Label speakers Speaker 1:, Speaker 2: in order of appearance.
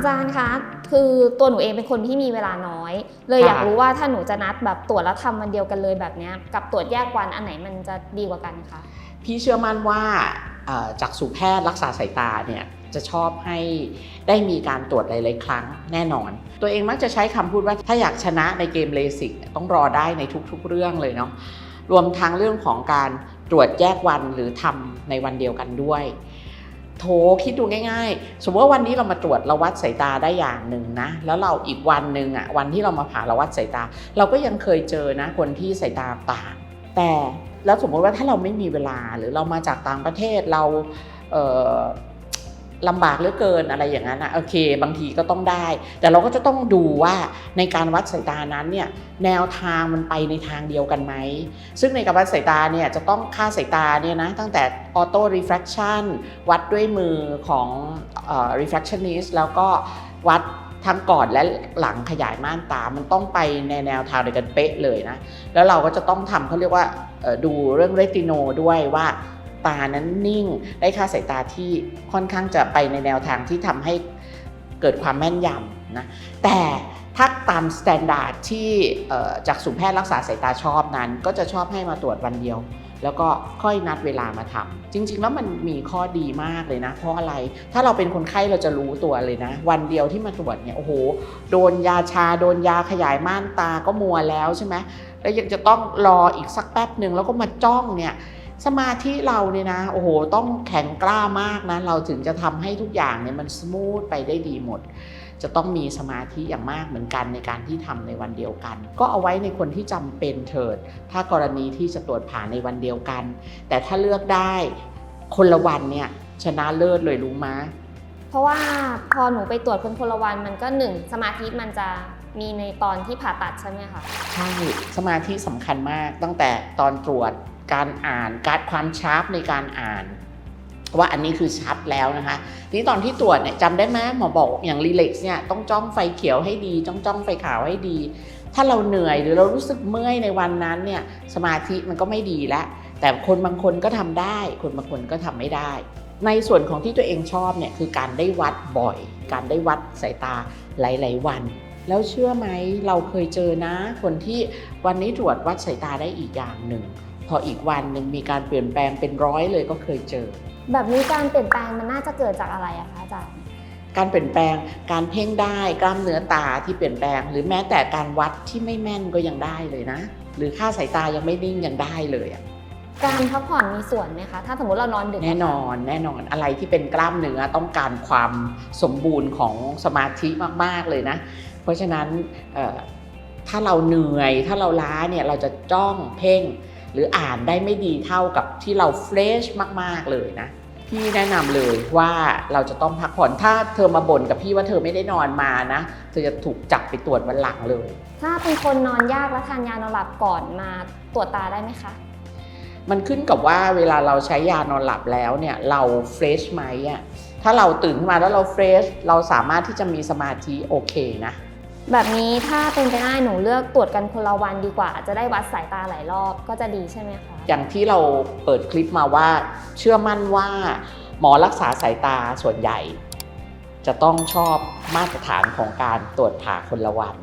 Speaker 1: อาจารย์คะคือตัวหนูเองเป็นคนที่มีเวลาน้อย เลย
Speaker 2: ค่ะ
Speaker 1: อยากรู้ว่าถ้าหนูจะนัดแบบตรวจแล้วทำวันเดียวกันเลยแบบเนี้ยกับตรวจแยกวันอันไหนมันจะดีกว่ากันคะ
Speaker 2: พี่เชื่อมั่นว่าเอ่อจากสู่แพทย์รักษาสายตาเนี่ยจะชอบให้ได้มีการตรวจหลายๆครั้งแน่นอน ตัวเองมักจะใช้คำพูดว่าถ้าอยากชนะในเกมเลสิกต้องรอได้ในทุกๆเรื่องเลยเนาะรวมทั้งเรื่องของการตรวจแยกวันหรือทำในวันเดียวกันด้วย โถคิดดูง่ายๆ สมมติว่าวันนี้เรามาตรวจเราวัดสายตาได้อย่างหนึ่งนะ แล้วเราอีกวันหนึ่งอะวันที่เรามาผ่าเราวัดสายตา เราก็ยังเคยเจอนะ คนที่สายตาต่างแต่แล้วสมมติว่าถ้าเราไม่มีเวลาหรือเรามาจากต่างประเทศเราเลำบากเหลือเกินอะไรอย่างนั้นนะโอเค บางทีก็ต้องได้ แต่เราก็จะต้องดูว่าในการวัดสายตานั้นเนี่ยแนวทางมันไปในทางเดียวกันไหม ซึ่งในการวัดสายตาเนี่ยจะต้องค่าสายตาเนี่ยนะตั้งแต่ออโต้รีเฟ c คชันวัดด้วยมือของเอ่อ refractionist แล้วก็วัดทั้งก่อนและหลังขยายม่านตา มันต้องไปในแนวทางเดียวกันเป๊ะเลยนะ แล้วเราก็จะต้องทำเขาเรียกว่าดูเรื่องเรติโนด้วยว่า ตานั้นนิ่ง ได้ค่าสายตาที่ค่อนข้างจะไปในแนวทางที่ทำให้เกิดความแม่นยำนะแต่ถ้าตามสแตนดาร์ดที่จากสูแพทย์รักษาสายตาชอบนั้น ก็จะชอบให้มาตรวจวันเดียว แล้วก็ค่อยนัดเวลามาทำจริง ๆ แล้วมันมีข้อดีมากเลยนะ เพราะอะไรถ้าเราเป็นคนไข้เราจะรู้ตัวเลยนะ วันเดียวที่มาตรวจเนี่ยโอ้โห โดนยาชาโดนยาขยายม่านตาก็มัวแล้วใช่ไหมแล้วยังจะต้องรออีกสักแป๊บหนึ่งแล้วก็มาจ้องเนี่ย สมาธิเราเนี่ยนะ โอ้โห ต้องแข็งกล้ามากนะ เราถึงจะทำให้ทุกอย่างเนี่ยมันสมูทไปได้ดีหมด จะต้องมีสมาธิอย่างมากเหมือนกันในการที่ทำในวันเดียวกัน ก็เอาไว้ในคนที่จำเป็นเถิด ถ้ากรณีที่จะตรวจผ่าในวันเดียวกัน แต่ถ้าเลือกได้คนละวันเนี่ยชนะเลิศเลยรู้มะ
Speaker 1: เพราะว่าพอหนูไปตรวจคนคนละวันมันก็หนึ่งสมาธิมันจะมีในตอนที่ผ่าตัดใช่ไหมคะ
Speaker 2: ใช่สมาธิสำคัญมากตั้งแต่ตอนตรวจ การอ่านการความชาร์ปในการอ่าน ว่าอันนี้คือชัดแล้วนะคะทีนี้ตอนที่ตรวจเนี่ยจำได้ไหมหมอบอกอย่างรีเล็กซ์เนี่ยต้องจ้องไฟเขียวให้ดีจ้องจ้องไฟขาวให้ดี ถ้าเราเหนื่อยหรือเรารู้สึกเมื่อยในวันนั้นเนี่ยสมาธิมันก็ไม่ดีแล้วแต่คนบางคนก็ทำได้ คนบางคนก็ทำไม่ได้ ในส่วนของที่ตัวเองชอบเนี่ยคือการได้วัดบ่อย การได้วัดสายตาหลาย ๆ วัน แล้วเชื่อไหมเราเคยเจอนะ คนที่วันนี้ตรวจวัดสายตาได้อีกอย่างหนึ่ง พออีกวันหนึ่งมีการเปลี่ยนแปลงเป็นร้อยเลยก็เคยเจอ
Speaker 1: แบบนี้การเปลี่ยนแปลงมันน่าจะเกิดจากอะไรอะคะอาจารย์
Speaker 2: การเปลี่ยนแปลงการเพ่งได้กล้ามเนื้อตาที่เปลี่ยนแปลง หรือแม้แต่การวัดที่ไม่แม่นก็ยังได้เลยนะ หรือค่าสายตายังไม่นิ่งยังได้เลยอะ
Speaker 1: การพักผ่อนมีส่วนไหมคะ ถ้าสมมติเรานอนดึก
Speaker 2: แน่นอนแน่นอนอะไรที่เป็นกล้ามเนื้อต้องการความสมบูรณ์ของสมาธิมากๆเลยนะ เพราะฉะนั้นเอ่อถ้าเราเหนื่อยถ้าเราล้าเนี่ยเราจะจ้องเพ่ง หรืออ่านได้ไม่ดีเท่ากับที่เราเฟรชมากๆเลยนะพี่แนะนำเลยว่าเราจะต้องพักผ่อนถ้าเธอมาบ่นกับพี่ว่าเธอไม่ได้นอนมานะเธอจะถูกจับไปตรวจวันหลังเลย
Speaker 1: ถ้าเป็นคนนอนยากและทานยานอนหลับก่อนมาตรวจตาได้ไหมคะ
Speaker 2: มันขึ้นกับว่าเวลาเราใช้ยานอนหลับแล้วเนี่ยเราเฟรชไหมอะถ้าเราตื่นขึ้นมาแล้วเราเฟรชเราสามารถที่จะมีสมาธิโอเคนะ
Speaker 1: แบบนี้ถ้าเป็นไปได้หนูเลือกตรวจกันคนละวันดีกว่า จะได้วัดสายตาหลายรอบก็จะดีใช่ไหมคะ
Speaker 2: อย่างที่เราเปิดคลิปมาว่า เชื่อมั่นว่า หมอรักษาสายตาส่วนใหญ่ จะต้องชอบมาตรฐานของการตรวจผ่าคนละวัน